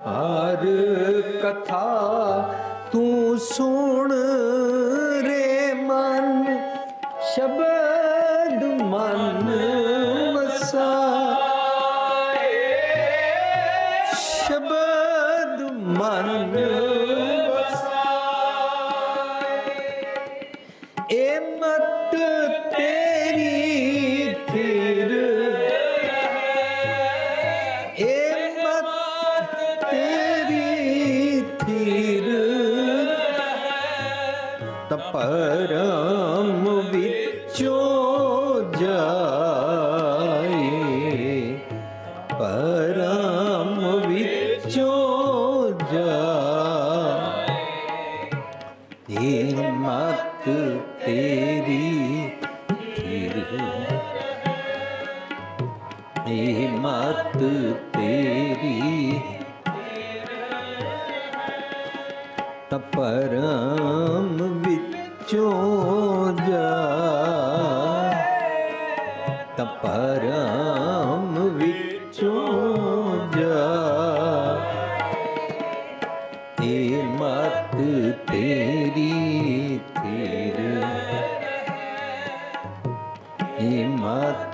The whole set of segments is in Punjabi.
ਹਰ ਕਥਾ ਤੂੰ ਸੁਣ ਰੇ ਮਨ ਸ਼ਬਦ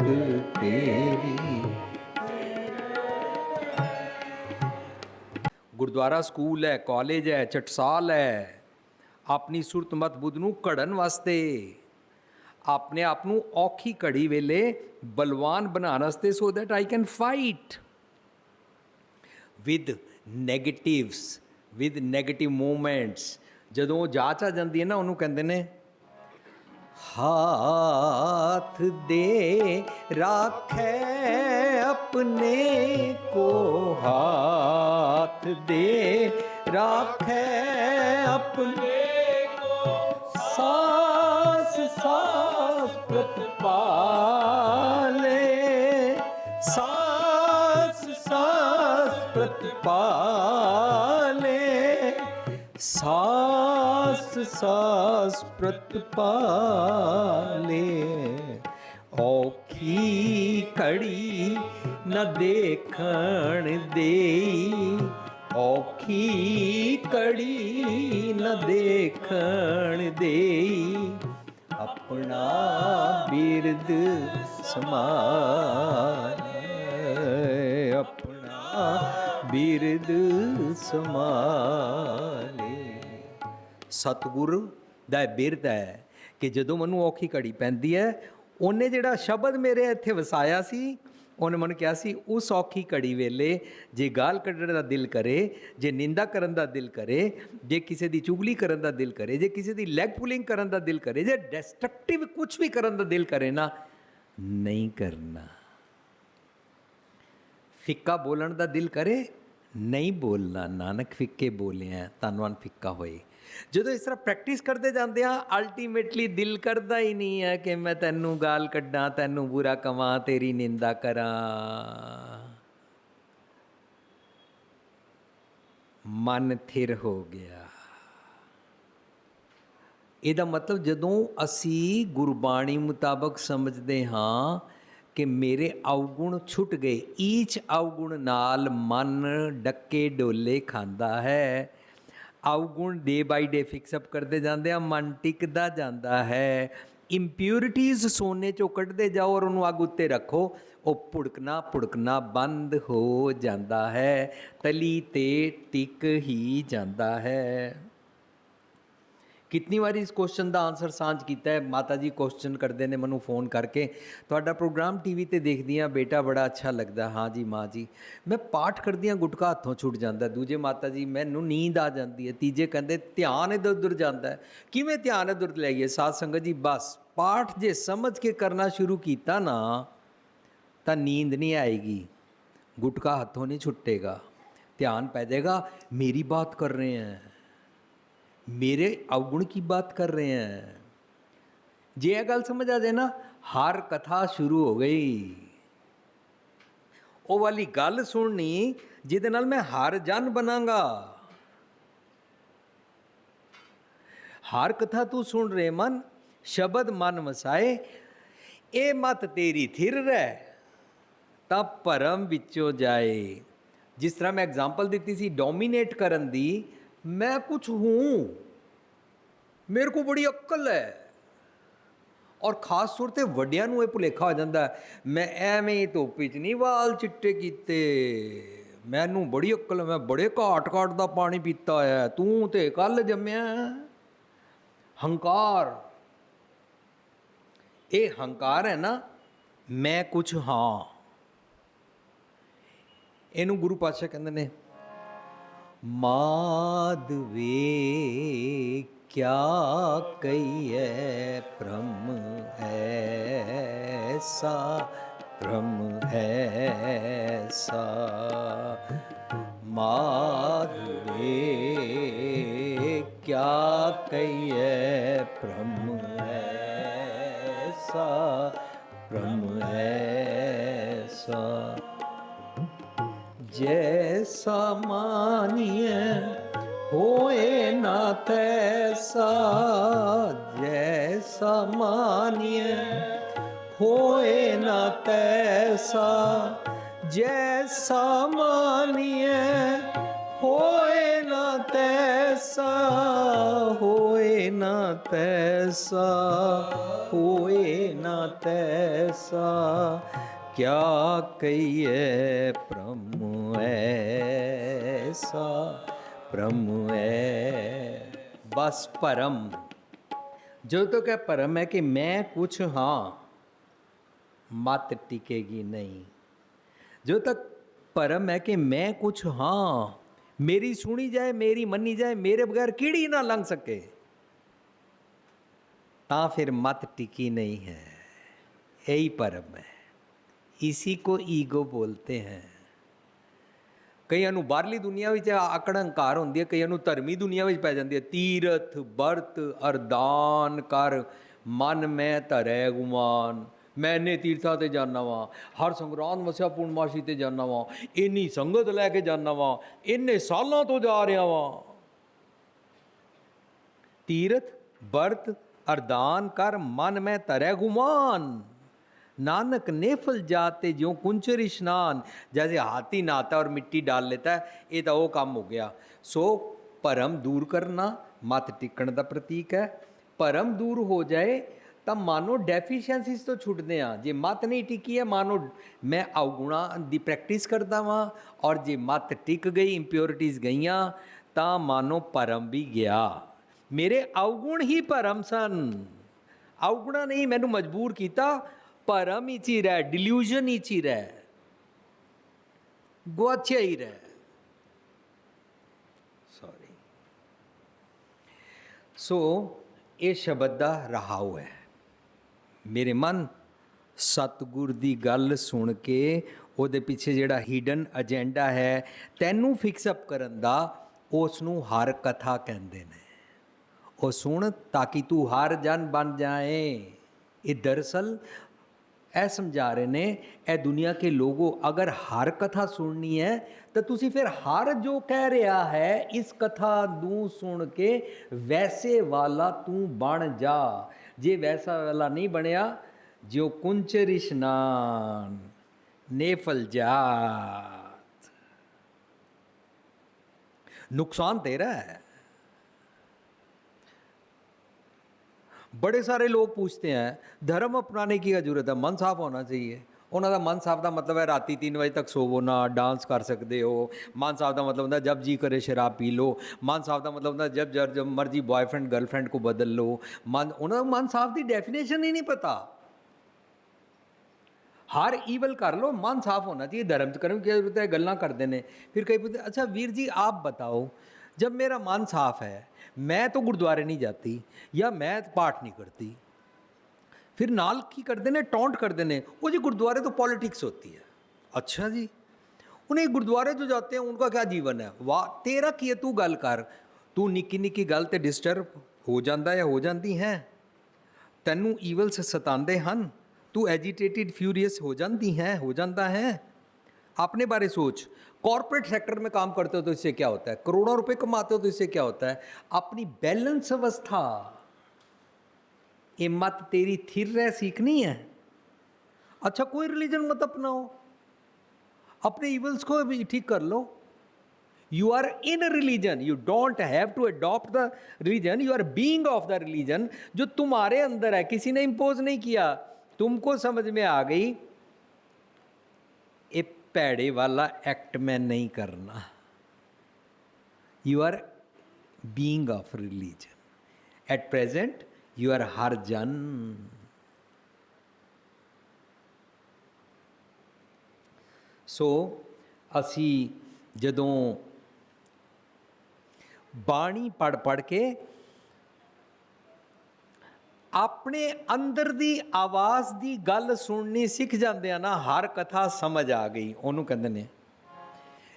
ਮਤ ਤੇਰੀ। ਗੁਰਦੁਆਰਾ ਸਕੂਲ ਹੈ, ਕਾਲਜ ਹੈ ਚਟਸਾਲ ਹੈ। ਆਪਣੀ ਸੁਰਤ ਮਤ ਬੁੱਧ ਨੂੰ ਘੜਨ ਵਾਸਤੇ। ਆਪਣੇ ਆਪ ਨੂੰ ਔਖੀ ਘੜੀ ਵੇਲੇ ਬਲਵਾਨ ਬਣਾਉਣ ਵਾਸਤੇ so that I can fight with negatives with negative moments ਜਦੋਂ ਉਹ ਜਾਚ ਆ ਜਾਂਦੀ ਹੈ ਨਾ, ਉਹਨੂੰ ਕਹਿੰਦੇ ਨੇ हाथ दे राखे अपने को हाथ दे राखे अपने को सास सास प्रतिपाले सास सास प्रतिपाले ਸਾਸ ਸਾਸ ਪ੍ਰਤਪਾਲੇ ਔਖੀ ਕੜੀ ਨਾ ਦੇਖਣ ਦੇਈ। ਔਖੀ ਕੜੀ ਨਾ ਦੇਖਣ ਦੇਈ। ਆਪਣਾ ਬਿਰਦ ਸਮਾਨ। ਆਪਣਾ ਬਿਰਦ ਸਮਾਲੇ ਸਤਿਗੁਰ ਦਾ ਇਹ ਬਿਰਦ ਹੈ ਕਿ ਜਦੋਂ ਮੈਨੂੰ ਔਖੀ ਘੜੀ ਪੈਂਦੀ ਹੈ, ਉਹਨੇ ਜਿਹੜਾ ਸ਼ਬਦ ਮੇਰੇ ਇੱਥੇ ਵਸਾਇਆ ਸੀ, ਉਹਨੇ ਮੈਨੂੰ ਕਿਹਾ ਸੀ, ਉਸ ਔਖੀ ਘੜੀ ਵੇਲੇ ਜੇ ਗਾਲ ਕੱਢਣ ਦਾ ਦਿਲ ਕਰੇ, ਜੇ ਨਿੰਦਾ ਕਰਨ ਦਾ ਦਿਲ ਕਰੇ, ਜੇ ਕਿਸੇ ਦੀ ਚੁਗਲੀ ਕਰਨ ਦਾ ਦਿਲ ਕਰੇ, ਜੇ ਕਿਸੇ ਦੀ ਲੈਗ ਪੁਲਿੰਗ ਕਰਨ ਦਾ ਦਿਲ ਕਰੇ, ਜੇ ਡਿਸਟਰਕਟਿਵ ਕੁਝ ਵੀ ਕਰਨ ਦਾ ਦਿਲ ਕਰੇ ਨਾ, ਨਹੀਂ ਕਰਨਾ। ਫਿੱਕਾ ਬੋਲਣ ਦਾ ਦਿਲ ਕਰੇ, ਨਹੀਂ ਬੋਲਣਾ। ਨਾਨਕ ਫਿੱਕੇ ਬੋਲਿਆ, ਧੰਨਵਾਨ ਫਿੱਕਾ ਹੋਏ। ਜਦੋਂ ਇਸ ਤਰ੍ਹਾਂ ਪ੍ਰੈਕਟਿਸ ਕਰਦੇ ਜਾਂਦੇ ਆ ਅਲਟੀਮੇਟਲੀ ਦਿਲ ਕਰਦਾ ਹੀ ਨਹੀਂ ਹੈ ਕਿ ਮੈਂ ਤੈਨੂੰ ਗਾਲ ਕੱਢਾਂ, ਤੈਨੂੰ ਬੁਰਾ ਕਵਾਂ, ਤੇਰੀ ਨਿੰਦਾ ਕਰਾਂ। ਮਨ ਥਿਰ ਹੋ ਗਿਆ। ਇਹਦਾ ਮਤਲਬ ਜਦੋਂ ਅਸੀਂ ਗੁਰਬਾਣੀ ਮੁਤਾਬਕ ਸਮਝਦੇ ਹਾਂ ਕਿ ਮੇਰੇ ਔਗੁਣ ਛੁੱਟ ਗਏ ਈਚ ਔਗੁਣ ਨਾਲ ਮਨ ਡੱਕੇ ਡੋਲੇ ਖਾਂਦਾ ਹੈ ਔਗੁਣ ਡੇ ਬਾਈ ਡੇ ਫਿਕਸ ਅਪ ਕਰਦੇ ਜਾਂਦੇ ਆ ਮਨ ਟਿਕਦਾ ਜਾਂਦਾ ਹੈ। ਇੰਪਿਉਰਿਟੀਜ਼ ਸੋਨੇ ਚੋਂ ਕੱਢਦੇ ਜਾਓ ਔਰ ਉਹਨੂੰ ਅੱਗ ਉੱਤੇ ਰੱਖੋ, ਉਹ ਭੁੜਕਣਾ ਭੁੜਕਣਾ ਬੰਦ ਹੋ ਜਾਂਦਾ ਹੈ, ਤਲੀ ਤੇ ਟਿਕ ਹੀ ਜਾਂਦਾ ਹੈ। ਕਿੰਨੀ ਵਾਰੀ ਇਸ ਕੁਐਸਚਨ ਦਾ ਆਨਸਰ ਸਾਂਝ ਕੀਤਾ ਹੈ? ਮਾਤਾ ਜੀ ਕੁਐਸਚਨ ਕਰਦੇ ਨੇ, ਮੈਨੂੰ ਫੋਨ ਕਰਕੇ। ਤੁਹਾਡਾ ਪ੍ਰੋਗਰਾਮ ਟੀਵੀ ਤੇ ਦੇਖਦੀ ਆ ਬੇਟਾ ਬੜਾ ਅੱਛਾ ਲੱਗਦਾ। ਹਾਂ ਜੀ, ਮਾਂ ਜੀ। ਮੈਂ ਪਾਠ ਕਰਦੀ ਆ ਗੁਟਕਾ ਹੱਥੋਂ ਛੁੱਟ ਜਾਂਦਾ। ਦੂਜੇ ਮਾਤਾ ਜੀ, ਮੈਨੂੰ ਨੀਂਦ ਆ ਜਾਂਦੀ ਹੈ। ਤੀਜੇ ਕਹਿੰਦੇ, ਧਿਆਨ ਇੱਧਰ ਉੱਧਰ ਜਾਂਦਾ ਕਿਵੇਂ ਧਿਆਨ ਇੱਧਰ ਲੈ ਗਏ ਸਾਧ ਸੰਗਤ ਜੀ, ਬਸ। ਪਾਠ ਜੇ ਸਮਝ ਕੇ ਕਰਨਾ ਸ਼ੁਰੂ ਕੀਤਾ ਨਾ, ਤਾਂ ਨੀਂਦ ਨਹੀਂ ਆਏਗੀ। ਗੁਟਕਾ ਹੱਥੋਂ ਨਹੀਂ ਛੁੱਟੇਗਾ। ਧਿਆਨ ਪੈ ਜਾਏਗਾ। ਮੇਰੀ ਬਾਤ ਕਰ ਰਹੇ ਹੈ। मेरे अवगुण की बात कर रहे हैं ਜੇ ਇਹ ਗੱਲ ਸਮਝ ਆ ਜਾਏ ਨਾ ਹਰ ਕਥਾ ਸ਼ੁਰੂ ਹੋ ਗਈ ਉਹ ਵਾਲੀ ਗੱਲ ਸੁਣਨੀ ਜਿਹਦੇ ਨਾਲ ਮੈਂ ਹਰ ਜਨ ਬਣਾਂਗਾ ਹਰ ਕਥਾ ਤੂੰ ਸੁਣ ਰੇ ਮਨ ਸ਼ਬਦ ਮਨ ਵਸਾਏ ਇਹ ਮਤ ਤੇਰੀ ਥਿਰ ਰਹਿ ਤਾਂ ਭਰਮ ਵਿੱਚੋਂ ਜਾਏ ਜਿਸ ਤਰ੍ਹਾਂ ਮੈਂ ਐਗਜ਼ਾਮਪਲ ਦਿੱਤੀ ਸੀ ਡੋਮੀਨੇਟ ਕਰਨ ਦੀ ਮੈਂ ਕੁਝ ਹੂੰ। ਮੇਰੇ ਕੋ ਬੜੀ ਅਕਲ ਹੈ ਔਰ ਖਾਸ ਤੌਰ ਤੇ ਵੱਡਿਆਂ ਨੂੰ ਇਹ ਭੁਲੇਖਾ ਹੋ ਜਾਂਦਾ ਮੈਂ ਐਵੇਂ ਹੀ ਧੁੱਪ 'ਚ ਨਹੀਂ ਵਾਲ ਚਿੱਟੇ ਕੀਤੇ। ਮੈਨੂੰ ਬੜੀ ਅਕਲ ਮੈਂ ਬੜੇ ਘਾਟ ਘਾਟ ਦਾ ਪਾਣੀ ਪੀਤਾ ਹੋਇਆ ਹੈ, ਤੂੰ ਤੇ ਕੱਲ ਜੰਮਿਆ। ਹੰਕਾਰ। ਇਹ ਹੰਕਾਰ ਹੈ ਨਾ ਮੈਂ ਕੁਝ ਹਾਂ। ਇਹਨੂੰ ਗੁਰੂ ਪਾਤਸ਼ਾਹ ਕਹਿੰਦੇ ਨੇ ਮਾਧਵੇ ਕਿਆ ਕਹੀਏ ਭ੍ਰਮ ਐਸਾ ਭ੍ਰਮ ਐਸਾ। ਮਾਧਵੇ ਕਿਆ ਕਹੀਏ ਭ੍ਰਮ ਐਸਾ ਭ੍ਰਮ ਐਸਾ। जैसा मानिए होए ना तैसा जैसा मानिए होए ना तैसा जैसा मानिए होए ना तैसा होए ना तैसा होए ना तैसा क्या कहिए ब्रह्म ऐसा, ब्रह्म है बस परम। जो तो क्या परम है कि मैं कुछ हाँ मत टिकेगी नहीं। जो तक परम है कि मैं कुछ हाँ मेरी सुनी जाए, मेरी मनी जाए, मेरे बगैर कीड़ी ना लंघ सके, ता फिर मत टिकी नहीं है। यही परम है। इसी को ईगो बोलते हैं। ਕਈਆਂ ਨੂੰ ਬਾਹਰਲੀ ਦੁਨੀਆ ਵਿੱਚ ਆਕੜ ਹੰਕਾਰ ਹੁੰਦੀ ਹੈ, ਕਈਆਂ ਨੂੰ ਧਰਮੀ ਦੁਨੀਆ ਵਿੱਚ ਪੈ ਜਾਂਦੀ ਹੈ। ਤੀਰਥ, ਵਰਤ, ਅਰਦਾਨ ਕਰ, ਮਨ ਮੈਂ ਧਰੈ ਗੁਮਾਨ। ਮੈਂ ਇੰਨੇ ਤੀਰਥਾਂ ਤੇ ਜਾਣਾ ਵਾਂ, ਹਰ ਸੰਗਰਾਂਦ ਮਸਿਆ ਪੂਰਨਮਾਸ਼ੀ ਤੇ ਜਾਣਾ ਵਾਂ, ਇੰਨੀ ਸੰਗਤ ਲੈ ਕੇ ਜਾਣਾ ਵਾਂ, ਇੰਨੇ ਸਾਲਾਂ ਤੋਂ ਜਾ ਰਿਹਾ ਵਾਂ। ਤੀਰਥ, ਵਰਤ, ਅਰਦਾਨ ਕਰ, ਮਨ ਮੈਂ ਧਰੈ ਗੁਮਾਨ। नानक नेफल जाते जो कुंचर स्नान जैसे हाथी नहाता और मिट्टी डाल लेता है ये तो वो काम हो गया सो ਭਰਮ ਦੂਰ ਕਰਨਾ ਮਤ ਟਿਕਣ ਦਾ ਪ੍ਰਤੀਕ ਹੈ ਭਰਮ ਦੂਰ ਹੋ ਜਾਏ ਤਾਂ ਮਾਨੋ ਡੈਫੀਸ਼ੀਐਂਸੀਜ਼ ਤੋਂ ਛੁੱਟਦੇ ਆ ਜੇ ਮਤ ਨਹੀਂ ਟਿਕੀ ਹੈ ਮਾਨੋ ਮੈਂ ਅਵਗੁਣਾ ਦੀ ਪ੍ਰੈਕਟਿਸ ਕਰਦਾ ਵਾਂ ਔਰ ਜੇ ਮਤ ਟਿਕ ਗਈ ਇੰਪਿਉਰਿਟੀਜ਼ ਗਈਆਂ ਤਾਂ ਮਾਨੋ ਭਰਮ ਵੀ ਗਿਆ ਮੇਰੇ ਅਵਗੁਣ ਹੀ ਭਰਮ ਸਨ ਅਵਗੁਣਾ ਨਹੀਂ ਮੈਨੂੰ ਮਜਬੂਰ ਕੀਤਾ ਭਰਮ ਹੀ ਚ ਹੀ ਰਹਿ ਡਿਲੂਜਨ ਹੀ ਚ ਹੀ ਰਹਿ ਗੁਆਚਿਆ ਹੀ ਰਹਿ। ਸੌਰੀ ਸੋ ਇਹ ਸ਼ਬਦ ਦਾ ਰਹਾਉ ਹੈ। ਮੇਰੇ ਮਨ ਸਤਿਗੁਰ ਦੀ ਗੱਲ ਸੁਣ ਕੇ ਉਹਦੇ ਪਿੱਛੇ ਜਿਹੜਾ ਹਿਡਨ ਏਜੰਡਾ ਹੈ, ਤੈਨੂੰ ਫਿਕਸ ਅਪ ਕਰਨ ਦਾ ਉਸ ਨੂੰ ਹਰ ਕਥਾ ਕਹਿੰਦੇ ਨੇ। ਉਹ ਸੁਣ ਤਾਂ ਕਿ ਤੂੰ ਹਰ ਜਨ ਬਣ ਜਾਏ। ਇਹ ਦਰਅਸਲ ਇਹ ਸਮਝਾ ਰਹੇ ਨੇ, ਇਹ ਦੁਨੀਆ ਕੇ ਲੋਗੋ ਅਗਰ ਹਰ ਕਥਾ ਸੁਣਨੀ ਹੈ, ਤਾਂ ਤੁਸੀਂ ਫਿਰ ਹਰ ਜੋ ਕਹਿ ਰਿਹਾ ਹੈ, ਇਸ ਕਥਾ ਨੂੰ ਸੁਣ ਕੇ ਵੈਸੇ ਵਾਲਾ ਤੂੰ ਬਣ ਜਾ। ਜੇ ਵੈਸਾ ਵਾਲਾ ਨਹੀਂ ਬਣਿਆ ਜੋ ਕੁੰਚ ਰਿਸ਼ਨਾਨ, ਨੇਫਲ ਜਾ ਨੁਕਸਾਨ ਦੇ ਰਹਾ ਹੈ। ਬੜੇ ਸਾਰੇ ਲੋਕ ਪੁੱਛਦੇ हैं ਧਰਮ अपनाने ਕੀ ਜ਼ਰੂਰਤ ਹੈ? ਮਨ ਸਾਫ਼ ਹੋਣਾ ਚਾਹੀਏ। ਉਹਨਾਂ ਦਾ ਮਨ ਸਾਫ਼ ਦਾ ਮਤਲਬ ਹੈ ਰਾਤੀ 3 ਵਜੇ ਤੱਕ ਸੋਵੋ, ਨਾ ਡਾਂਸ ਕਰ ਸਕਦੇ ਹੋ। ਮਨ ਸਾਫ਼ ਦਾ ਮਤਲਬ ਹੁੰਦਾ ਜਬ ਜੀ ਕਰੇ, ਸ਼ਰਾਬ ਪੀ ਲੋ ਮਨ ਸਾਫ਼ ਦਾ ਮਤਲਬ ਹੁੰਦਾ ਜਬ ਜਰ ਜਬ ਮਰਜ਼ੀ ਬॉयਫ੍ਰੈਂਡ ਗਰਲਫ੍ਰੈਂਡ ਕੋ ਬਦਲ ਲਓ। ਮਨ, ਉਹਨਾਂ ਦਾ ਮਨ ਸਾਫ਼ ਦੀ ਡੈਫੀਨੇਸ਼ਨ ਹੀ ਨਹੀਂ ਪਤਾ। ਹਰ ਈਵਲ ਕਰ ਲੋ ਮਨ ਸਾਫ਼ ਹੋਣਾ ਚਾਹੀਏ। ਧਰਮ ਕਰਮ ਕੀ ਜ਼ਰੂਰਤ ਹੈ? ਗੱਲਾਂ ਕਰਦੇ ਨੇ। ਫਿਰ ਕਈ ਪੁੱਛਦੇ, ਅੱਛਾ ਵੀਰ ਜੀ, ਆਪ ਬਤਾਓ जब मेरा मन साफ है मैं तो गुरुद्वारे नहीं जाती या मैं पाठ नहीं करती फिर नाल की करते ने टॉन्ट करते ने वो जी गुरुद्वारे तो पॉलिटिक्स होती है अच्छा जी उन्हें गुरुद्वारे जो जाते हैं उनका क्या जीवन है वाह तेरा की है तू गल कर तू निक्की निक्की गल ਤੇ ਡਿਸਟਰਬ ਹੋ ਜਾਂਦਾ ਜਾਂ ਹੋ ਜਾਂਦੀ ਹੈ ਤੈਨੂੰ ਈਵਲਸ ਸਤਾਉਂਦੇ ਹਨ ਤੂੰ ਐਜੀਟੇਟਿਡ फ्यूरियस हो जाती है हो जाता है अपने बारे सोच कॉरपोरेट सेक्टर में काम करते हो तो इससे क्या होता है? करोड़ों रुपए कमाते हो तो इससे क्या होता है? अपनी बैलेंस अवस्था। ये मत तेरी थिर रह सीखनी है। अच्छा कोई रिलीजन मत अपनाओ। अपने इवल्स को भी ठीक कर लो। You are in religion you don't have to adopt the religion. You are being of the religion जो तुम्हारे अंदर है। किसी ने इम्पोज नहीं किया। तुमको समझ में आ गई ਭੈੜੇ ਵਾਲਾ ਐਕਟ ਮੈਂ ਨਹੀਂ ਕਰਨਾ। You are being of religion at present you are ਹਰ ਜਨ। ਸੋ ਅਸੀਂ ਜਦੋਂ ਬਾਣੀ ਪੜ ਪੜ ਕੇ ਆਪਣੇ ਅੰਦਰ ਦੀ ਆਵਾਜ਼ ਦੀ ਗੱਲ ਸੁਣਨੀ ਸਿੱਖ ਜਾਂਦੇ ਆ ਨਾ, ਹਰ ਕਥਾ ਸਮਝ ਆ ਗਈ। ਉਹਨੂੰ ਕਹਿੰਦੇ ਨੇ,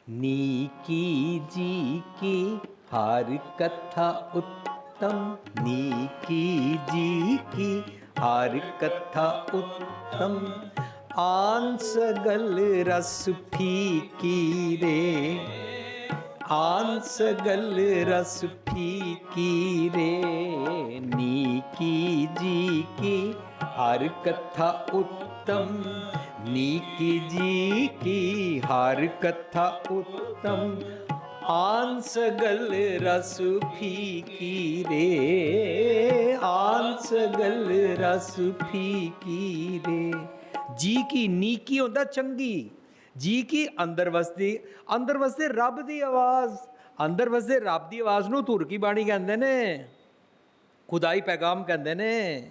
ਨੀਕੀ ਜੀ ਕੀ, ਹਰ ਕਥਾ ਉੱਤਮ। ਨੀਕੀ ਜੀ ਕੀ, ਹਰ ਕਥਾ ਉੱਤਮ। ਆਨ ਸਗਲ ਰਸ ਫੀਕੀ ਰੇ ਆਨ ਸਗਲ ਰਸ ਫੀਕੀ ਰੇ, ਨੀਕੀ ਜੀ ਕੀ, ਹਰ ਕਥਾ ਉੱਤਮ। ਨੀਕੀ ਜੀ ਕੀ, ਹਰ ਕਥਾ ਉੱਤਮ। ਆਨ ਸਗਲ ਰਸ ਫੀਕੀ ਰੇ ਆਨ ਸਗਲ ਰਸ ਫੀਕੀ ਰੇ। ਜੀ ਕੀ, ਨੀਕੀ ਹੁੰਦਾ ਚੰਗੀ? ਜੀ ਕੀ ਅੰਦਰ ਵਸਦੀ ਅੰਦਰ ਵਸਦੇ ਰੱਬ ਦੀ ਆਵਾਜ਼ ਅੰਦਰ ਵਸਦੇ ਰੱਬ ਦੀ ਆਵਾਜ਼ ਨੂੰ ਧੁਰ ਕੀ ਬਾਣੀ ਕਹਿੰਦੇ ਨੇ ਖੁਦਾਈ ਪੈਗਾਮ ਕਹਿੰਦੇ ਨੇ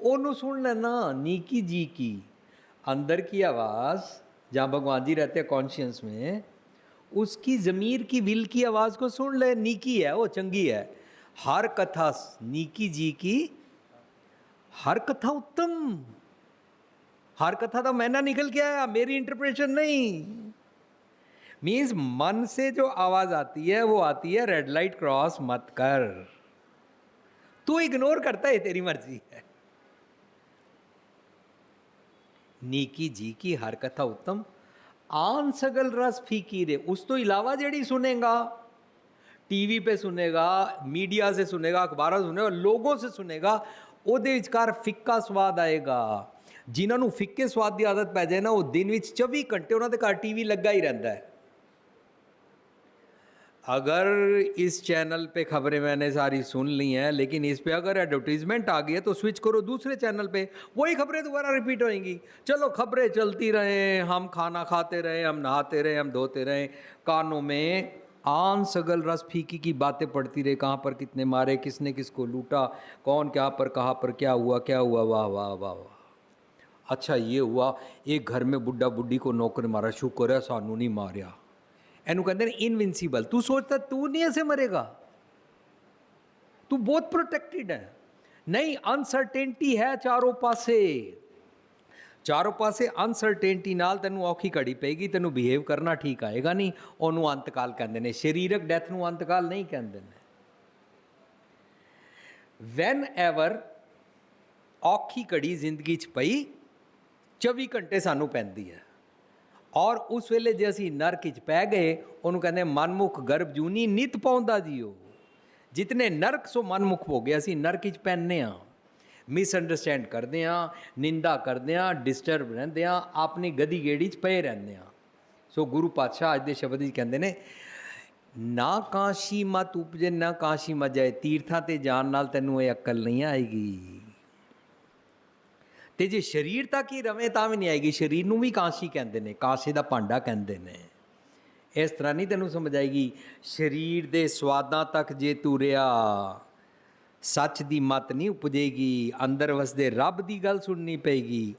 ਉਹਨੂੰ ਸੁਣ ਲੈਣਾ ਨੀਕੀ जी की अंदर की आवाज़ जहाँ भगवान जी रहते हैं कॉन्शियस में उसकी ज़मीर की विल की आवाज़ को सुन ले नीकी है वो चंगी है हर कथा नीकी जी की हर कथा उत्तम हर कथा तो मैंने निकल के आया मेरी इंटरप्रिटेशन नहीं मीन्स मन से जो आवाज़ आती है वो आती है रेड लाइट क्रॉस मत कर तू इग्नोर करता है तेरी मर्जी है ਨੀਕੀ ਜੀ ਕੀ ਹਰ ਕਥਾ ਉੱਤਮ ਆਨ ਸਗਲ ਰਸ ਫੀਕੀ ਰੇ ਉਸ ਤੋਂ ਇਲਾਵਾ ਜਿਹੜੀ ਸੁਨੇਗਾ टीवी पे सुनेगा मीडिया से सुनेगा अखबारों से सुनेगा लोगों से सुनेगा ਉਹਦੇ ਵਿਚਕਾਰ ਫਿੱਕਾ ਸਵਾਦ ਆਏਗਾ ਜਿਨ੍ਹਾਂ ਨੂੰ ਫਿੱਕੇ ਸਵਾਦ ਦੀ ਆਦਤ ਪੈ ਜਾਏ ਨਾ ਉਹ ਦਿਨ ਵਿੱਚ 24 ਘੰਟੇ ਉਹਨਾਂ ਦੇ ਘਰ ਟੀਵੀ ਲੱਗਾ ਹੀ ਰਹਿੰਦਾ ਹੈ अगर इस चैनल पे खबरें मैंने सारी सुन ली हैं लेकिन इस पे अगर एडवर्टीजमेंट आ गई है तो स्विच करो दूसरे चैनल पे वही खबरें दोबारा रिपीट होएंगी चलो खबरें चलती रहें हम खाना खाते रहें हम नहाते रहें हम धोते रहें कानों में आन सगल रस फीकी की बातें पड़ती रहे कहाँ पर कितने मारे किसने किसको लूटा कौन क्या पर कहाँ पर क्या हुआ क्या हुआ वाह वाह वाह वाह अच्छा ये हुआ एक घर में बुढ़ा बुढ़ी को नौकर मारा शुक्र है सानू नहीं मारिया ਇਹਨੂੰ ਕਹਿੰਦੇ ਨੇ ਇਨਵਿੰਸੀਬਲ ਤੂੰ ਸੋਚਦਾ ਤੂੰ ਨਹੀਂ ਐਸੇ ਮਰੇਗਾ ਤੂੰ ਬਹੁਤ ਪ੍ਰੋਟੈਕਟਿਡ ਹੈ ਨਹੀਂ ਅਨਸਰਟੇਨਟੀ ਹੈ ਚਾਰੋਂ ਪਾਸੇ ਚਾਰੋਂ ਪਾਸੇ ਅਨਸਰਟੇਨਟੀ ਨਾਲ ਤੈਨੂੰ ਔਖੀ ਘੜੀ ਪਏਗੀ ਤੈਨੂੰ ਬਿਹੇਵ ਕਰਨਾ ਠੀਕ ਆਏਗਾ ਨਹੀਂ ਉਹਨੂੰ ਅੰਤਕਾਲ ਕਹਿੰਦੇ ਨੇ ਸਰੀਰਕ ਡੈਥ ਨੂੰ ਅੰਤਕਾਲ ਨਹੀਂ ਕਹਿੰਦੇ ਨੇ ਵੈਨ ਐਵਰ ਔਖੀ ਘੜੀ ਜ਼ਿੰਦਗੀ 'ਚ ਪਈ 24 ਘੰਟੇ ਸਾਨੂੰ ਪੈਂਦੀ ਹੈ। ਔਰ ਉਸ ਵੇਲੇ ਜੇ ਅਸੀਂ ਨਰਕ 'ਚ ਪੈ ਗਏ, ਉਹਨੂੰ ਕਹਿੰਦੇ ਮਨਮੁਖ ਗਰਭ ਜੂਨੀ ਨਿਤ ਪਾਉਂਦਾ ਜੀਓ। ਜਿਤਨੇ ਨਰਕ ਸੋ ਮਨਮੁਖ ਹੋ ਗਏ, ਅਸੀਂ ਨਰਕ 'ਚ ਪੈਨੇ ਆ ਮਿਸ ਅੰਡਰਸਟੈਂਡ ਕਰਦੇ ਆ ਨਿੰਦਾ ਕਰਦੇ ਆ ਡਿਸਟਰਬ ਰਹਿੰਦੇ ਆ ਆਪਣੀ ਗਦੀ ਗੇੜੀ 'ਚ ਪਏ ਰਹਿੰਦੇ ਆ ਸੋ ਗੁਰੂ ਪਾਤਸ਼ਾਹ ਅੱਜ ਦੇ ਸ਼ਬਦ ਵਿੱਚ ਕਹਿੰਦੇ ਨੇ, ਨਾ ਕਾਸ਼ੀ ਮਤ ਉਪਜੇ, ਨਾ ਕਾਸ਼ੀ ਮਜਾਏ ਤੀਰਥਾਂ ਤੇ ਜਾਣ ਨਾਲ ਤੈਨੂੰ ਇਹ ਅਕਲ ਨਹੀਂ ਆਏਗੀ। ਤੇ ਜੇ ਸਰੀਰ ਤੱਕ ਹੀ ਰਵੇ ਤਾਂ ਵੀ ਨਹੀਂ ਆਏਗੀ, ਸਰੀਰ ਨੂੰ ਵੀ ਕਾਂਸੀ ਕਹਿੰਦੇ ਨੇ, ਕਾਸ਼ੇ ਦਾ ਭਾਂਡਾ ਕਹਿੰਦੇ ਨੇ। ਇਸ ਤਰ੍ਹਾਂ ਨਹੀਂ ਤੈਨੂੰ ਸਮਝ ਆਏਗੀ, ਸਰੀਰ ਦੇ ਸਵਾਦਾਂ ਤੱਕ ਜੇ ਤੂੰ ਰਿਆ ਸੱਚ ਦੀ ਮਤ ਨਹੀਂ ਉਪਜੇਗੀ, ਅੰਦਰ ਵਸਦੇ ਰੱਬ ਦੀ ਗੱਲ ਸੁਣਨੀ ਪਏਗੀ।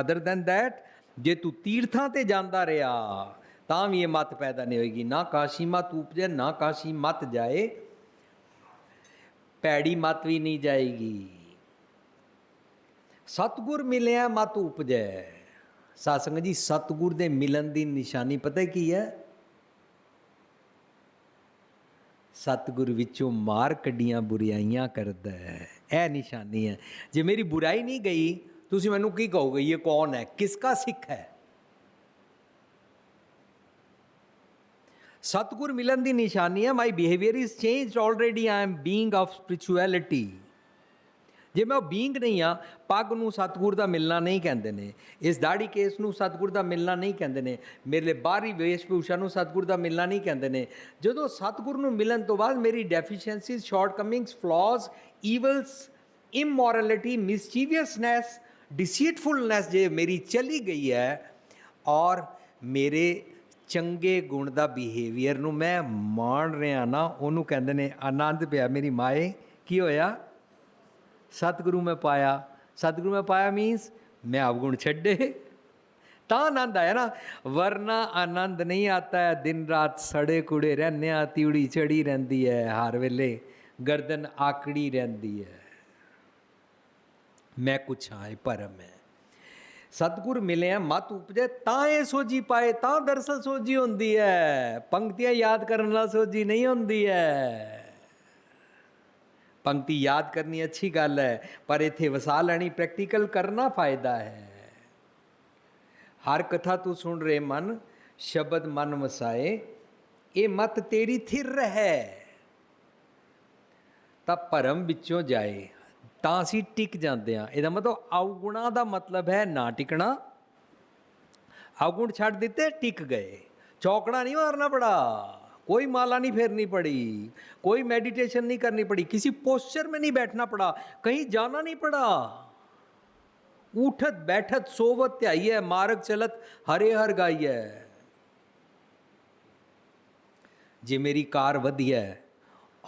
ਅਦਰ ਦੈਨ ਦੈਟ ਜੇ ਤੂੰ ਤੀਰਥਾਂ ਤੇ ਜਾਂਦਾ ਰਿਹਾ, ਤਾਂ ਵੀ ਇਹ ਮਤ ਪੈਦਾ ਨਹੀਂ ਹੋਏਗੀ। ਨਾ ਕਾਸ਼ੀ ਮਤ ਉਪਜੇ, ਨਾ ਕਾਸ਼ੀ ਮਤ ਜਾਏ, ਪੈੜੀ ਮਤ ਵੀ ਨਹੀਂ ਜਾਏਗੀ। ਸਤਗੁਰ ਮਿਲਿਆ ਮਤ ਉਪਜੈ। ਸਾਸੰਗ ਜੀ, ਸਤਗੁਰ ਦੇ ਮਿਲਨ ਦੀ ਨਿਸ਼ਾਨੀ ਪਤਾ ਕੀ ਹੈ? ਸਤਗੁਰ ਵਿੱਚੋਂ ਮਾਰ ਕੱਢੀਆਂ ਬੁਰਾਈਆਂ ਕਰਦਾ ਹੈ। ਇਹ ਨਿਸ਼ਾਨੀ ਹੈ। ਜੇ ਮੇਰੀ ਬੁਰਾਈ ਨਹੀਂ ਗਈ, ਤੁਸੀਂ ਮੈਨੂੰ ਕੀ ਕਹੋਗੇ? ਇਹ ਕੌਣ ਹੈ? ਕਿਸਕਾ ਸਿੱਖ ਹੈ? ਸਤਗੁਰ ਮਿਲਨ ਦੀ ਨਿਸ਼ਾਨੀ ਹੈ। My behaviour is changed already I am being of spirituality ਜੇ ਮੈਂ ਉਹ ਬੀਂਗ ਨਹੀਂ ਆ, ਪੱਗ ਨੂੰ ਸਤਿਗੁਰ ਦਾ ਮਿਲਣਾ ਨਹੀਂ ਕਹਿੰਦੇ ਨੇ, ਇਸ ਦਾੜੀ ਕੇਸ ਨੂੰ ਸਤਿਗੁਰ ਦਾ ਮਿਲਣਾ ਨਹੀਂ ਕਹਿੰਦੇ ਨੇ, ਮੇਰੇ ਲਈ ਬਾਹਰੀ ਵੇਸ਼ ਭੂਸ਼ਾ ਨੂੰ ਸਤਿਗੁਰ ਦਾ ਮਿਲਣਾ ਨਹੀਂ ਕਹਿੰਦੇ ਨੇ, ਜਦੋਂ ਸਤਿਗੁਰ ਨੂੰ ਮਿਲਣ ਤੋਂ ਬਾਅਦ ਮੇਰੀ ਡੈਫੀਸ਼ੀਐਂਸੀਜ਼ ਸ਼ਾਰਟਕਮਿੰਗਸ ਫਲॉज ਈਵਲਸ ਇਮੋਰੈਲਿਟੀ ਮਿਸਚੀਵੀਅਸਨੈਸ ਡਿਸੀਟਫੁਲਨੈਸ ਜੇ ਮੇਰੀ ਚਲੀ ਗਈ ਹੈ, ਔਰ ਮੇਰੇ ਚੰਗੇ ਗੁਣ ਦਾ ਬਿਹੇਵੀਅਰ ਨੂੰ ਮੈਂ ਮਾਣ ਰਿਹਾ ਨਾ, ਉਹਨੂੰ ਕਹਿੰਦੇ ਨੇ, ਆਨੰਦ ਪਿਆ, ਮੇਰੀ ਮਾਏ, ਕੀ ਹੋਇਆ? ਸਤਿਗੁਰੂ ਮੈਂ ਪਾਇਆ ਸਤਿਗੁਰੂ ਮੈਂ ਪਾਇਆ ਮੀਨਸ ਮੈਂ ਅਵਗੁਣ ਛੱਡੇ ਤਾਂ ਆਨੰਦ ਆਇਆ ਨਾ ਵਰਨਾ ਆਨੰਦ ਨਹੀਂ ਆਤਾ ਹੈ ਦਿਨ ਰਾਤ ਸੜੇ ਕੁੜੇ ਰਹਿੰਦੇ ਆ ਤਿਉੜੀ ਚੜੀ ਰਹਿੰਦੀ ਹੈ ਹਰ ਵੇਲੇ ਗਰਦਨ ਆਕੜੀ ਰਹਿੰਦੀ ਹੈ ਮੈਂ ਕੁਛ ਆਏ ਪਰਮ ਹੈ ਸਤਿਗੁਰ ਮਿਲਿਆ ਮਤ ਉਪਜੇ ਤਾਂ ਇਹ ਸੋਝੀ ਪਾਏ ਤਾਂ ਦਰਸਲ ਸੋਝੀ ਹੁੰਦੀ ਹੈ ਪੰਕਤੀਆਂ ਯਾਦ ਕਰਨ ਨਾਲ ਸੋਝੀ ਨਹੀਂ ਹੁੰਦੀ ਹੈ ਪੰਕਤੀ ਯਾਦ ਕਰਨੀ ਅੱਛੀ ਗੱਲ ਹੈ ਪਰ ਇੱਥੇ ਵਸਾ ਲੈਣੀ ਪ੍ਰੈਕਟੀਕਲ ਕਰਨਾ ਫਾਇਦਾ ਹੈ ਹਰ ਕਥਾ ਤੂੰ ਸੁਣ ਰਹੇ ਮਨ ਸ਼ਬਦ ਮਨ ਵਸਾਏ ਇਹ ਮਤ ਤੇਰੀ ਥਿਰ ਰਹਿ ਤਾਂ ਭਰਮ ਵਿੱਚੋਂ ਜਾਏ ਤਾਂ ਅਸੀਂ ਟਿਕ ਜਾਂਦੇ ਹਾਂ ਇਹਦਾ ਮਤਲਬ ਅਵਗੁਣਾ ਦਾ ਮਤਲਬ ਹੈ ਨਾ ਟਿਕਣਾ ਅਵਗੁਣ ਛੱਡ ਦਿੱਤੇ ਟਿਕ ਗਏ ਚੌਕੜਾ ਨਹੀਂ ਮਾਰਨਾ ਪੜਾ कोई माला नहीं फेरनी पड़ी, कोई मेडिटेशन नहीं करनी पड़ी, किसी पोस्चर में नहीं बैठना पड़ा, कहीं जाना नहीं पड़ा। उठत बैठत सोवत आई है, मार्ग चलत हरे हर गाई है। जे मेरी कार वधी है।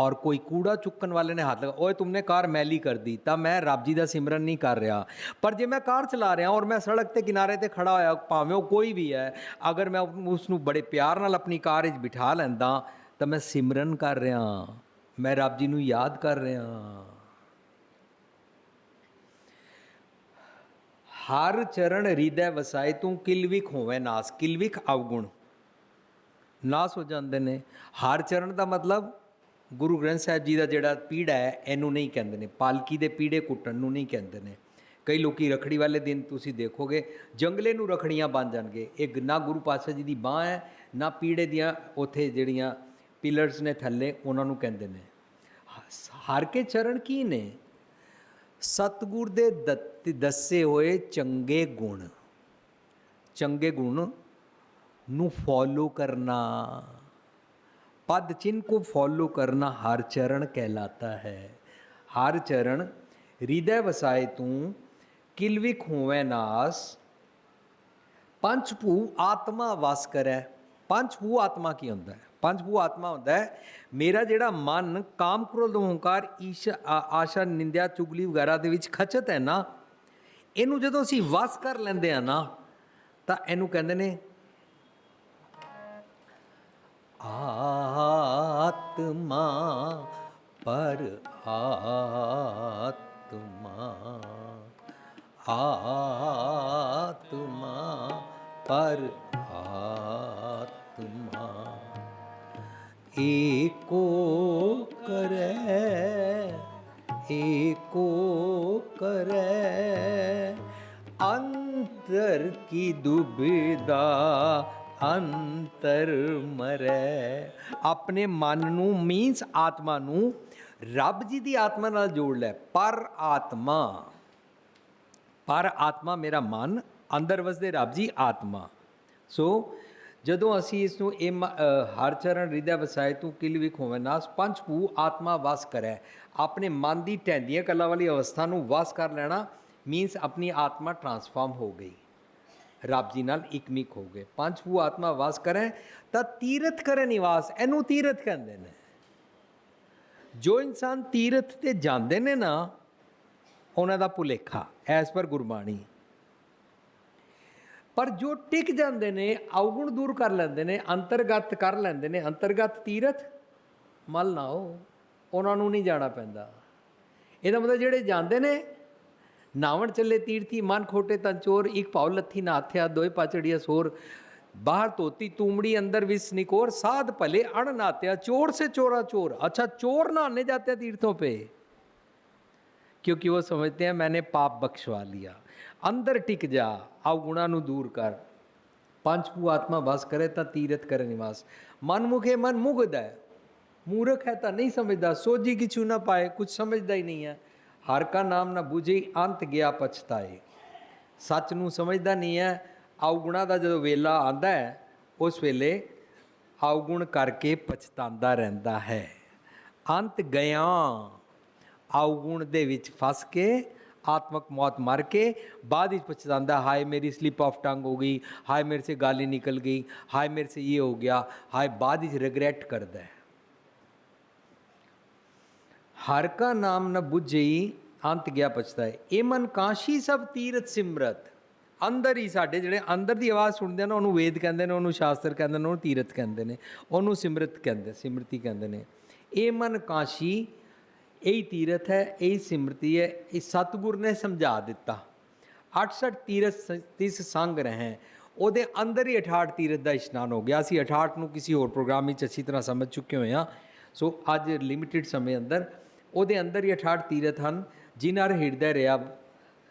ਔਰ ਕੋਈ ਕੂੜਾ ਚੁੱਕਣ ਵਾਲੇ ਨੇ ਹੱਥ ਲਗਾ ਓਏ, ਤੁਮਨੇ ਕਾਰ ਮੈਲੀ ਕਰ ਦੀ ਤਾਂ ਮੈਂ ਰੱਬ ਜੀ ਦਾ ਸਿਮਰਨ ਨਹੀਂ ਕਰ ਰਿਹਾ। ਪਰ ਜੇ ਮੈਂ ਕਾਰ ਚਲਾ ਰਿਹਾ ਔਰ ਮੈਂ ਸੜਕ ਤੇ ਕਿਨਾਰੇ ਤੇ ਖੜਾ ਹੋਇਆ, ਭਾਵੇਂ ਉਹ ਕੋਈ ਵੀ ਹੈ, ਅਗਰ ਮੈਂ ਉਸ ਨੂੰ ਬੜੇ ਪਿਆਰ ਨਾਲ ਆਪਣੀ ਕਾਰ ਵਿੱਚ ਬਿਠਾ ਲੈਂਦਾ, ਤਾਂ ਮੈਂ ਸਿਮਰਨ ਕਰ ਰਿਹਾ। ਮੈਂ ਰੱਬ ਜੀ ਨੂੰ ਯਾਦ ਕਰ ਰਿਹਾ। ਹਰ ਚਰਨ ਹਿਰਦੈ ਵਸਾਏ, ਤੂੰ ਕਿਲਵਿਕ ਹੋਵੇ ਨਾਸ ਕਿਲਵਿਕ ਅਵਗੁਣ। ਨਾਸ ਹੋ ਜਾਂਦੇ ਨੇ। ਹਰ ਚਰਨ ਦਾ ਮਤਲਬ ਗੁਰੂ ਗ੍ਰੰਥ ਸਾਹਿਬ ਜੀ ਦਾ ਜਿਹੜਾ ਪੀੜਾ ਹੈ, ਇਹਨੂੰ ਨਹੀਂ ਕਹਿੰਦੇ ਨੇ। ਪਾਲਕੀ ਦੇ ਪੀੜੇ ਕੁੱਟਣ ਨੂੰ ਨਹੀਂ ਕਹਿੰਦੇ ਨੇ। ਕਈ ਲੋਕੀ ਰਖੜੀ ਵਾਲੇ ਦਿਨ ਤੁਸੀਂ ਦੇਖੋਗੇ, ਜੰਗਲੇ ਨੂੰ ਰਖੜੀਆਂ ਬਣ ਜਾਣਗੇ। ਇਹ ਨਾ ਗੁਰੂ ਪਾਤਸ਼ਾਹ ਜੀ ਦੀ ਬਾਹ ਹੈ, ਨਾ ਪੀੜੇ ਦੀਆਂ ਉਥੇ ਜਿਹੜੀਆਂ ਪਿਲਰਸ ਨੇ ਥੱਲੇ, ਉਹਨਾਂ ਨੂੰ ਕਹਿੰਦੇ ਨੇ। ਹਰ ਕੇ ਚਰਨ ਕੀ ਨੇ? ਸਤਗੁਰ ਦੇ ਦੱਸੇ ਹੋਏ ਚੰਗੇ ਗੁਣ। ਚੰਗੇ ਗੁਣ ਨੂੰ ਫੋਲੋ ਕਰਨਾ। पद चिन्ह को फॉलो करना हर चरण कहलाता है हर चरण हृदय वसाए तू किलविक होवे नास ਪੰਜ ਭੂ ਆਤਮਾ ਵਸ ਕਰੈ ਪੰਜ ਭੂ ਆਤਮਾ ਕੀ ਹੁੰਦਾ ਹੈ ਪੰਜ ਭੂ ਆਤਮਾ ਹੁੰਦਾ ਹੈ ਮੇਰਾ ਜਿਹੜਾ ਮਨ ਕਾਮ ਕ੍ਰੋਧ ਹੰਕਾਰ ਈਸ਼ ਆ- ਆਸ਼ਾ ਨਿੰਦਿਆ ਚੁਗਲੀ ਵਗੈਰਾ ਦੇ ਵਿੱਚ ਖਚਤ ਹੈ ਨਾ ਇਹਨੂੰ ਜਦੋਂ ਅਸੀਂ ਵਸ ਕਰ ਲੈਂਦੇ ਆ ਨਾ ਤਾਂ ਇਹਨੂੰ ਕਹਿੰਦੇ ਨੇ ਆਤਮਾ ਪਰ ਆਤਮਾ ਆਤਮਾ ਪਰ ਆਤਮਾ ਏਕੋ ਕਰੈ ਏਕੋ ਕਰੈ ਅੰਤਰ ਕੀ ਦੁਬਿਦਾ ਅੰਤਰ ਮਰੈ। ਆਪਣੇ ਮਨ ਨੂੰ ਮੀਨਸ ਆਤਮਾ ਨੂੰ ਰੱਬ ਜੀ ਦੀ ਆਤਮਾ ਨਾਲ ਜੋੜ ਲੈ। ਪਰ ਆਤਮਾ ਪਰ ਆਤਮਾ ਮੇਰਾ ਮਨ ਅੰਦਰ ਵਸਦੇ ਰੱਬ ਜੀ ਆਤਮਾ। ਸੋ ਜਦੋਂ ਅਸੀਂ ਇਸ ਨੂੰ ਇਹ ਮ- ਅ, ਹਰ ਚਰਨ ਹਿਰਦੈ ਵਸਾਏ ਤੂੰ ਕਿਲ ਵੀ ਖੋਵੇਂ ਨਾਸ ਪੰਜ ਭੂ ਆਤਮਾ ਵਸ ਕਰੈ। ਆਪਣੇ ਮਨ ਦੀ ਟੈਂਦੀਆਂ ਕਲਾ ਵਾਲੀ ਅਵਸਥਾ ਨੂੰ ਵਸ ਕਰ ਲੈਣਾ ਮੀਨਸ ਆਪਣੀ ਆਤਮਾ ਟਰਾਂਸਫਾਰਮ ਹੋ ਗਈ। ਰੱਬ ਜੀ ਨਾਲ ਇਕਮਿਕ ਹੋ ਗਏ। ਪੰਜ ਭੂ ਆਤਮਾ ਵਾਸ ਕਰੇ, ਤਾਂ ਤੀਰਥ ਕਰੇ ਨਿਵਾਸ, ਇਹਨੂੰ ਤੀਰਥ ਕਹਿੰਦੇ ਨੇ। ਜੋ ਇਨਸਾਨ ਤੀਰਥ ਤੇ ਜਾਂਦੇ ਨੇ ਨਾ, ਉਹਨਾਂ ਦਾ ਭੁਲੇਖਾ, ਐਸ ਪਰ ਗੁਰਬਾਣੀ। ਪਰ ਜੋ ਟਿਕ ਜਾਂਦੇ ਨੇ ਅਵਗੁਣ ਦੂਰ ਕਰ ਲੈਂਦੇ ਨੇ, ਅੰਤਰਗਤ ਕਰ ਲੈਂਦੇ ਨੇ, ਅੰਤਰਗਤ ਤੀਰਥ, ਮਲ ਨਾ ਹੋ, ਉਹਨਾਂ ਨੂੰ ਨਹੀਂ ਜਾਣਾ ਪੈਂਦਾ। ਇਹਦਾ ਮਤਲਬ ਜਿਹੜੇ ਜਾਂਦੇ ਨੇ નાવણ ચલે તીરથી માન ખોટે તંચોર એક પાવલતથી નાથ્યા દોય પાચડિયા સોર બહાર તોતી તુમડી અંદર વિષ નિકોર સાધ ભલે અણ નાત્યા ચોર से चोरा चोर। अच्छा चोर ना जाते तीर्थों पे। क्योंकि वो समझते हैं, मैंने पाप बख्शवा लिया। अंदर टिक जा अवगुणा दूर कर। पंचपू आत्मा बस करे ता तीरथ करे निवास। मन मुखे मन मुगद है। मूर्ख है ता नहीं समझदा सोजी की छू ना पाए, कुछ समझदा ही नहीं है। ਹਰ ਕਾ ਨਾਮ ਨਾ ਬੁਝੇ, ਅੰਤ ਗਿਆ ਪਛਤਾਏ। ਸੱਚ ਨੂੰ ਸਮਝਦਾ ਨਹੀਂ ਹੈ ਔਗੁਣਾ ਦਾ ਜਦੋਂ ਵੇਲਾ ਆਂਦਾ ਹੈ ਉਸ ਵੇਲੇ ਔਗੁਣ ਕਰਕੇ ਪਛਤਾਉਂਦਾ ਰਹਿੰਦਾ ਹੈ। ਅੰਤ ਗਿਆ। ਔਗੁਣ ਦੇ ਵਿੱਚ ਫਸ ਕੇ, ਆਤਮਕ ਮੌਤ ਮਰ ਕੇ, ਬਾਅਦ ਵਿੱਚ ਪਛਤਾਉਂਦਾ ਹਾਏ ਮੇਰੀ ਸਲਿਪ ਆਫ ਟੰਗ ਹੋ ਗਈ, ਹਾਏ ਮੇਰੇ ਸੇ ਗਾਲੀ ਨਿਕਲ ਗਈ, ਹਾਏ ਮੇਰੇ ਸੇ ਇਹ ਹੋ ਗਿਆ, ਹਾਏ ਬਾਅਦ ਵਿੱਚ ਰਿਗਰੈਟ ਕਰਦਾ ਹੈ। ਹਰ ਕਾ ਨਾਮ ਨ ਬੁਝਈ ਅੰਤ ਗਿਆ ਪਛਤਾਏ। ਇਹ ਮਨ ਕਾਸ਼ੀ ਸਭ ਤੀਰਥ ਸਿਮਰਤ। ਅੰਦਰ ਹੀ ਸਾਡੇ ਜਿਹੜੇ ਅੰਦਰ ਦੀ ਆਵਾਜ਼ ਸੁਣਦੇ ਆ ਨਾ, ਉਹਨੂੰ ਵੇਦ ਕਹਿੰਦੇ ਨੇ, ਉਹਨੂੰ ਸ਼ਾਸਤਰ ਕਹਿੰਦੇ ਨੇ, ਉਹਨੂੰ ਤੀਰਥ ਕਹਿੰਦੇ ਨੇ, ਉਹਨੂੰ ਸਿਮਰਤ ਕਹਿੰਦੇ, ਸਿਮਰਤੀ ਕਹਿੰਦੇ ਨੇ। ਇਹ ਮਨ ਕਾਸ਼ੀ, ਇਹੀ ਤੀਰਥ ਹੈ, ਇਹੀ ਸਿਮਰਤੀ ਹੈ, ਇਹ ਸਤਿਗੁਰ ਨੇ ਸਮਝਾ ਦਿੱਤਾ। 68 ਤੀਰਥ ਸ- ਤਿਸ ਸੰਗ ਰਹੇ ਉਹਦੇ ਅੰਦਰ ਹੀ 68 ਤੀਰਥ ਦਾ ਇਸ਼ਨਾਨ ਹੋ ਗਿਆ। ਅਸੀਂ 68 ਨੂੰ ਕਿਸੇ ਹੋਰ ਪ੍ਰੋਗਰਾਮ ਵਿੱਚ ਅੱਛੀ ਤਰ੍ਹਾਂ ਸਮਝ ਚੁੱਕੇ ਹੋਏ ਹਾਂ। ਸੋ ਅੱਜ ਲਿਮਿਟਿਡ ਸਮੇਂ ਅੰਦਰ ਉਹਦੇ ਅੰਦਰ ਹੀ 68 ਤੀਰਥ ਹਨ, ਜਿਨ੍ਹਾਂ ਹਿਰਦੇ ਰਿਆ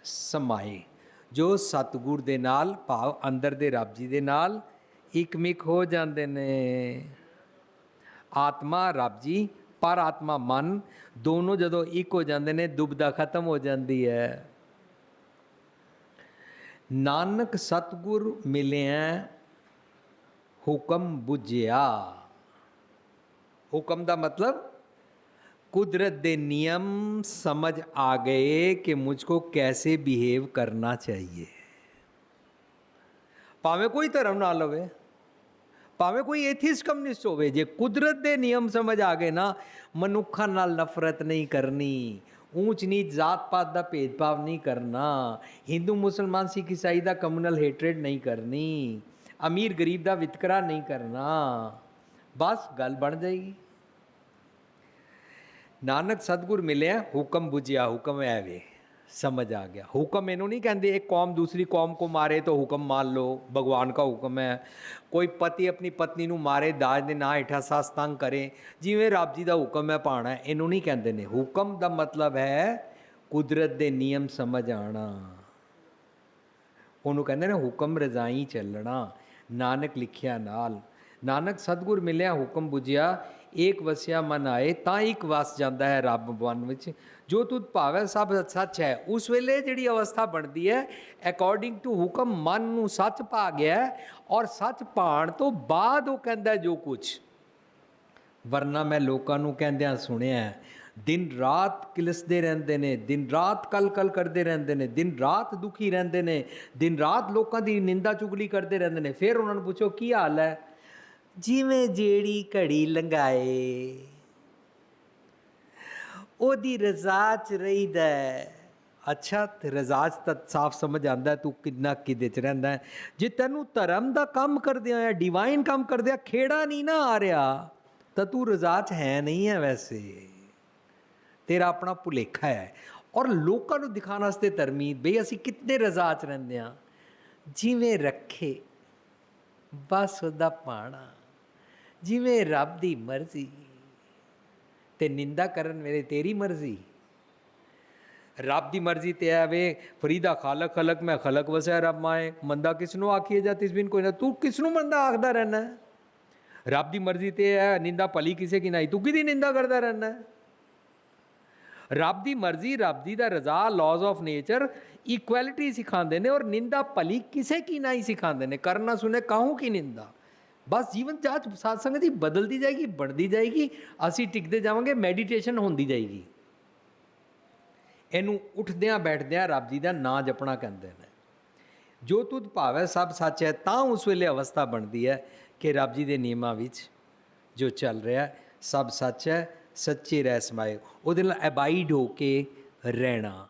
ਸਮਾਏ, ਜੋ ਸਤਿਗੁਰ ਦੇ ਨਾਲ, ਭਾਵ ਅੰਦਰ ਦੇ ਰੱਬ ਜੀ ਦੇ ਨਾਲ ਇਕਮਿਕ ਹੋ ਜਾਂਦੇ ਨੇ। ਆਤਮਾ, ਰੱਬ ਜੀ, ਪਰ ਆਤਮਾ, ਮਨ, ਦੋਨੋਂ ਜਦੋਂ ਇੱਕ ਹੋ ਜਾਂਦੇ ਨੇ, ਦੁਬਦਾ ਖਤਮ ਹੋ ਜਾਂਦੀ ਹੈ। ਨਾਨਕ ਸਤਗੁਰ ਮਿਲਿਆ, ਹੁਕਮ ਬੁਝਿਆ। ਹੁਕਮ ਦਾ ਮਤਲਬ ਕੁਦਰਤ ਦੇ ਨਿਯਮ ਸਮਝ ਆ ਗਏ ਕਿ ਮੁਝਕੋ ਕੈਸੇ ਬਿਹੇਵ ਕਰਨਾ ਚਾਹੀਏ ਭਾਵੇਂ ਕੋਈ ਧਰਮ ਨਾਲ ਹੋਵੇ ਭਾਵੇਂ ਕੋਈ ਐਥੀਸਟ ਕਮਿਊਨਿਸਟ ਹੋਵੇ ਜੇ ਕੁਦਰਤ ਦੇ ਨਿਯਮ ਸਮਝ ਆ ਗਏ ਨਾ ਮਨੁੱਖਾਂ ਨਾਲ ਨਫ਼ਰਤ ਨਹੀਂ ਕਰਨੀ ਊਚ ਨੀਚ ਜਾਤ ਪਾਤ ਦਾ ਭੇਦਭਾਵ ਨਹੀਂ ਕਰਨਾ ਹਿੰਦੂ ਮੁਸਲਮਾਨ ਸਿੱਖ ਇਸਾਈ ਦਾ ਕਮਿਊਨਲ ਹੇਟਰੇਡ ਨਹੀਂ ਕਰਨੀ ਅਮੀਰ ਗਰੀਬ ਦਾ ਵਿਤਕਰਾ ਨਹੀਂ ਕਰਨਾ ਬਸ ਗੱਲ ਬਣ ਜਾਏਗੀ ਨਾਨਕ ਸਤਗੁਰ ਮਿਲਿਆ ਹੁਕਮ ਬੁਝਿਆ ਹੁਕਮ ਹੈ ਵੇ समझ आ गया हुक्म ਇਹਨੂੰ ਨਹੀਂ ਕਹਿੰਦੇ ਇੱਕ ਕੌਮ ਦੂਸਰੀ ਕੌਮ को मारे तो हुक्म मान लो भगवान का हुक्म है ਕੋਈ ਪਤੀ ਆਪਣੀ ਪਤਨੀ ਨੂੰ ਮਾਰੇ ਦਾਜ ਦੇ ਨਾਂ ਹੇਠਾਂ ਸੱਸ ਤੰਗ ਕਰੇ ਜਿਵੇਂ ਰੱਬ ਜੀ ਦਾ ਹੁਕਮ ਹੈ ਪਾਣਾ ਇਹਨੂੰ ਨਹੀਂ ਕਹਿੰਦੇ ਨੇ ਹੁਕਮ ਦਾ ਮਤਲਬ ਹੈ ਕੁਦਰਤ ਦੇ ਨਿਯਮ ਸਮਝ ਆਣਾ ਉਹਨੂੰ ਕਹਿੰਦੇ ਨੇ ਹੁਕਮ ਰਜ਼ਾਈ ਚੱਲਣਾ ਨਾਨਕ ਲਿਖਿਆ ਨਾਲ ਨਾਨਕ ਸਤਗੁਰ ਮਿਲਿਆ ਹੁਕਮ ਬੁਝਿਆ ਏਕ ਵਸਿਆ ਮਨ ਆਏ, ਤਾਂ ਇੱਕ ਵਸ ਜਾਂਦਾ ਹੈ ਰੱਬ ਮਨ ਵਿੱਚ। ਜੋ ਤੂੰ ਭਾਵੈ ਸਭ ਸੱਚ ਹੈ। ਉਸ ਵੇਲੇ ਜਿਹੜੀ ਅਵਸਥਾ ਬਣਦੀ ਹੈ ਅਕੋਰਡਿੰਗ ਟੂ ਹੁਕਮ ਮਨ ਨੂੰ ਸੱਚ ਪਾ ਗਿਆ ਔਰ ਸੱਚ ਪਾਣ ਤੋਂ ਬਾਅਦ ਉਹ ਕਹਿੰਦਾ ਜੋ ਕੁਝ ਵਰਨਾ ਮੈਂ ਲੋਕਾਂ ਨੂੰ ਕਹਿੰਦਿਆਂ ਸੁਣਿਆ ਦਿਨ ਰਾਤ ਕਿਲਸਦੇ ਰਹਿੰਦੇ ਨੇ, ਦਿਨ ਰਾਤ ਕਲ ਕਲ ਕਰਦੇ ਰਹਿੰਦੇ ਨੇ, ਦਿਨ ਰਾਤ ਦੁਖੀ ਰਹਿੰਦੇ ਨੇ, ਦਿਨ ਰਾਤ ਲੋਕਾਂ ਦੀ ਨਿੰਦਾ ਚੁਗਲੀ ਕਰਦੇ ਰਹਿੰਦੇ ਨੇ। ਫਿਰ ਉਹਨਾਂ ਨੂੰ ਪੁੱਛੋ, ਕੀ ਹਾਲ ਹੈ? ਜਿਵੇਂ ਜਿਹੜੀ ਘੜੀ ਲੰਘਾਏ, ਉਹਦੀ ਰਜ਼ਾ ਚ ਰਹੀਦਾ ਅੱਛਾ, ਤੇ ਰਜ਼ਾ ਤਾਂ ਸਾਫ਼ ਸਮਝ ਆਂਦਾ ਤੂੰ ਕਿੰਨਾ ਕਿਦੇ ਚ ਰਹਿੰਦਾ ਜੇ ਤੈਨੂੰ ਧਰਮ ਦਾ ਕੰਮ ਕਰਦਿਆਂ ਜਾਂ ਡਿਵਾਈਨ ਕੰਮ ਕਰਦਿਆਂ ਖੇੜਾ ਨਹੀਂ ਨਾ ਆ ਰਿਹਾ, ਤਾਂ ਤੂੰ ਰਜ਼ਾ ਚ ਹੈ ਨਹੀਂ ਹੈ ਵੈਸੇ। ਤੇਰਾ ਆਪਣਾ ਭੁਲੇਖਾ ਹੈ। ਔਰ ਲੋਕਾਂ ਨੂੰ ਦਿਖਾਉਣ ਵਾਸਤੇ ਤਰਮੀਦ, ਬਈ ਅਸੀਂ ਕਿੰਨੇ ਰਜ਼ਾ ਚ ਰਹਿੰਦੇ ਆ ਜਿਵੇਂ ਰੱਖੇ, ਬਸ ਉਹਦਾ ਪਾਣਾ। ਜਿਵੇਂ ਰੱਬ ਦੀ ਮਰਜ਼ੀ ਤੇ ਨਿੰਦਾ ਕਰਨ ਮੇਰੇ ਤੇਰੀ ਮਰਜ਼ੀ। ਰੱਬ ਦੀ ਮਰਜ਼ੀ ਤੇ ਆਵੇ ਫਰੀਦਾ ਖਾਲਕ, ਖਲਕ, ਮੈਂ ਖਲਕ ਵਸਿਆ ਰੱਬ ਮਾਏ, ਮੰਦਾ ਕਿਸ ਨੂੰ ਆਖੀਏ ਜਾਂ ਤਿਸਬੀਨ ਕੋਈ ਨਾ, ਤੂੰ ਕਿਸ ਨੂੰ ਮੰਦਾ ਆਖਦਾ ਰਹਿਣਾ ਰੱਬ ਦੀ ਮਰਜ਼ੀ ਤੇ ਹੈ ਨਿੰਦਾ ਭਲੀ ਕਿਸੇ ਕੀ ਨਹੀਂ, ਤੂੰ ਕਿਹਦੀ ਨਿੰਦਾ ਕਰਦਾ ਰਹਿਣਾ ਰੱਬ ਦੀ ਮਰਜ਼ੀ, ਰੱਬ ਦੀ ਦਾ ਰਜ਼ਾ ਲਾਜ਼ ਆਫ ਨੇਚਰ ਇਕੁਐਲਿਟੀ ਸਿਖਾਉਂਦੇ ਨੇ ਔਰ ਨਿੰਦਾ ਭਲੀ ਕਿਸੇ ਕੀ ਨਹੀਂ ਸਿਖਾਉਂਦੇ ਨੇ, ਕਰਨਾ ਸੁਨੇ ਕਾਹੂ ਕੀ ਨਿੰਦਾ? ਬਸ ਜੀਵਨ ਜਾਚ ਸਾਤਸੰਗ ਦੀ ਬਦਲਦੀ ਜਾਏਗੀ, ਬਣਦੀ ਜਾਏਗੀ, ਅਸੀਂ ਟਿਕਦੇ ਜਾਵਾਂਗੇ ਮੈਡੀਟੇਸ਼ਨ ਹੁੰਦੀ ਜਾਏਗੀ। ਇਹਨੂੰ ਉੱਠਦਿਆਂ ਬੈਠਦਿਆਂ ਰੱਬ ਜੀ ਦਾ ਨਾਂ ਜਪਣਾ ਕਹਿੰਦੇ ਨੇ। ਜੋ ਤੁਧ ਭਾਵੈ ਸਭ ਸੱਚ ਹੈ, ਤਾਂ ਉਸ ਵੇਲੇ ਅਵਸਥਾ ਬਣਦੀ ਹੈ ਕਿ ਰੱਬ ਜੀ ਦੇ ਨਿਯਮਾਂ ਵਿੱਚ ਜੋ ਚੱਲ ਰਿਹਾ ਸਭ ਸੱਚ ਹੈ, ਸੱਚੇ ਰਹਿ ਸਮਾਏ। ਉਹਦੇ ਨਾਲ ਅਬਾਈਡ ਹੋ ਕੇ ਰਹਿਣਾ।